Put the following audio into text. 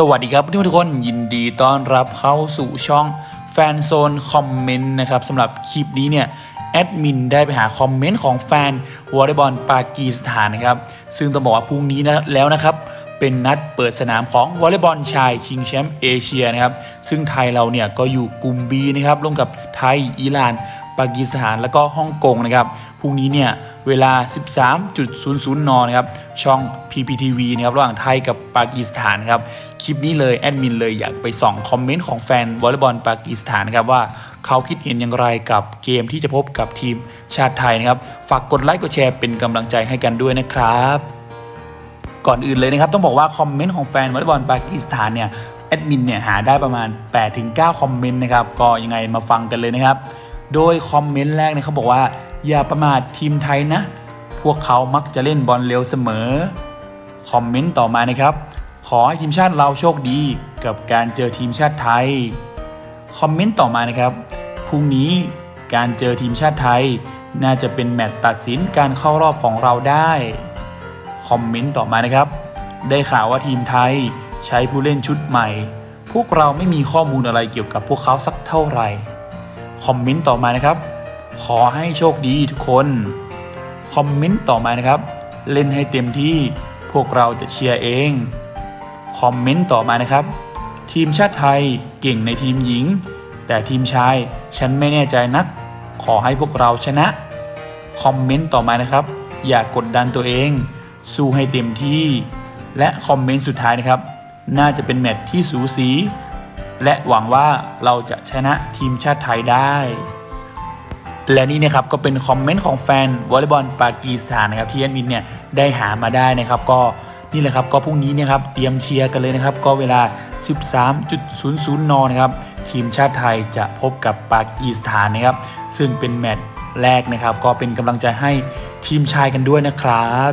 สวัสดีครับทุกทุกคนยินดีต้อนรับเข้าสู่ช่องแฟนโซนคอมเมนต์นะครับสำหรับคลิปนี้เนี่ยแอดมินได้ไปหาคอมเมนต์ของแฟนวอลเลย์บอลปากีสถานนะครับ ซึ่งต้องบอกว่าพรุ่งนี้นะแล้วนะครับ เป็นนัดเปิดสนามของวอลเลย์บอลชายชิงแชมป์เอเชียนะครับ ซึ่งไทยเราเนี่ยก็อยู่กลุ่ม B นะครับร่วมกับไทยอิหร่าน ปากีสถานแล้วก็ฮ่องกงนะครับพรุ่งนี้เนี่ยเวลา 13.00 นนะครับช่อง PPTV นะครับระหว่างไทยกับปากีสถานนครับคลิปนี้เลยแอดมินเลยอยากไปส่องคอมเมนต์ของแฟนวอลเลย์บอลปากีสถานนะครับว่าเขาคิดเห็นอย่างไรกับเกมที่จะพบกับทีมชาติไทยนะครับฝากกดไลค์กดแชร์เป็นกำลังใจให้กันด้วยนะครับก่อนอื่นเลยนะครับต้องบอกว่าคอมเมนต์ของแฟนวอลเลย์บอลปากีสถานเนี่ยแอดมินเนี่ยหาได้ประมาณ 8-9 คอมเมนต์นะครับก็ยังไงมาฟังกันเลยนะครับ โดยคอมเมนต์แรกเนี่ยเขาบอกว่า อย่าประมาททีมไทยนะ พวกเขามักจะเล่นบอลเร็วเสมอ คอมเมนต์ต่อมานะครับ ขอให้ทีมชาติเราโชคดีกับการเจอทีมชาติไทย คอมเมนต์ต่อมานะครับ พรุ่งนี้การเจอทีมชาติไทย น่าจะเป็นแมตช์ตัดสินการเข้ารอบของเราได้ คอมเมนต์ต่อมานะครับ ได้ข่าวว่าทีมไทยใช้ผู้เล่นชุดใหม่ พวกเราไม่มีข้อมูลอะไรเกี่ยวกับพวกเขาสักเท่าไหร่ คอมเมนต์ต่อมานะครับ ขอให้โชคดีทุกคน คอมเมนต์ต่อมานะครับ เล่นให้เต็มที่พวกเราจะเชียร์เอง คอมเมนต์ต่อมานะครับ ทีมชาติไทยเก่งในทีมหญิง แต่ทีมชายฉันไม่แน่ใจนัก ขอให้พวกเราชนะ คอมเมนต์ต่อมานะครับ อย่ากกดดันตัวเอง สู้ให้เต็มที่ และคอมเมนต์สุดท้ายนะครับ น่าจะเป็นแมตช์ที่สูสี และหวังว่าเราจะชนะทีมชาติไทยได้ และนี่นะครับก็เป็นคอมเมนต์ของแฟนวอลเลย์บอลปากีสถานนะครับที่แอดมินเนี่ยได้หามาได้นะครับก็นี่แหละครับก็พรุ่งนี้เนะครับเตรียมเชียร์กันเลยนะครับ ก็เวลา 13.00 นนะครับ ทีมชาติไทยจะพบกับปากีสถานนะครับ ซึ่งเป็นแมตช์แรกนะครับ ก็เป็นกำลังใจให้ทีมชายกันด้วยนะครับ